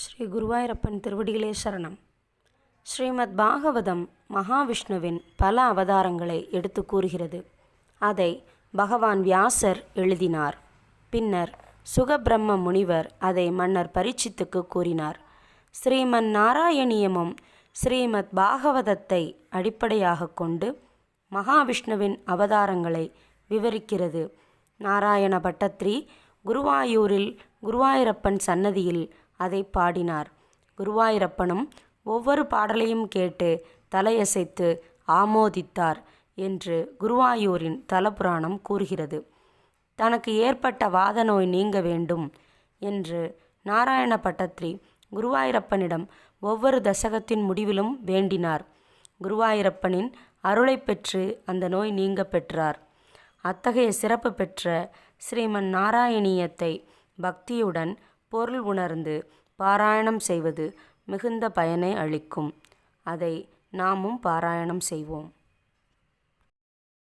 ஸ்ரீ குருவாயூரப்பன் திருவடிகளே சரணம். ஸ்ரீமத் பாகவதம் மகாவிஷ்ணுவின் பல அவதாரங்களை எடுத்து கூறுகிறது. அதை பகவான் வியாசர் எழுதினார். பின்னர் சுகபிரம்ம முனிவர் அதை மன்னர் பரீட்சித்துக்கு கூறினார். ஸ்ரீமன் நாராயணியமும் ஸ்ரீமத் பாகவதத்தை அடிப்படையாக கொண்டு மகாவிஷ்ணுவின் அவதாரங்களை விவரிக்கிறது. நாராயண பட்டத்ரி குருவாயூரில் குருவாயூரப்பன் சன்னதியில் அதை பாடினார். குருவாயிரப்பனும் ஒவ்வொரு பாடலையும் கேட்டு தலையசைத்து ஆமோதித்தார் என்று குருவாயூரின் தலபுராணம் கூறுகிறது. தனக்கு ஏற்பட்ட வாத நோய் நீங்க வேண்டும் என்று நாராயண பட்டத்ரி குருவாயிரப்பனிடம் ஒவ்வொரு தசகத்தின் முடிவிலும் வேண்டினார். குருவாயிரப்பனின் அருளை பெற்று அந்த நோய் நீங்க பெற்றார். அத்தகைய சிறப்பு பெற்ற ஸ்ரீமன் நாராயணியத்தை பக்தியுடன் பொருள் உணர்ந்து பாராயணம் செய்வது மிகுந்த பயனை அளிக்கும். அதை நாமும் பாராயணம் செய்வோம்.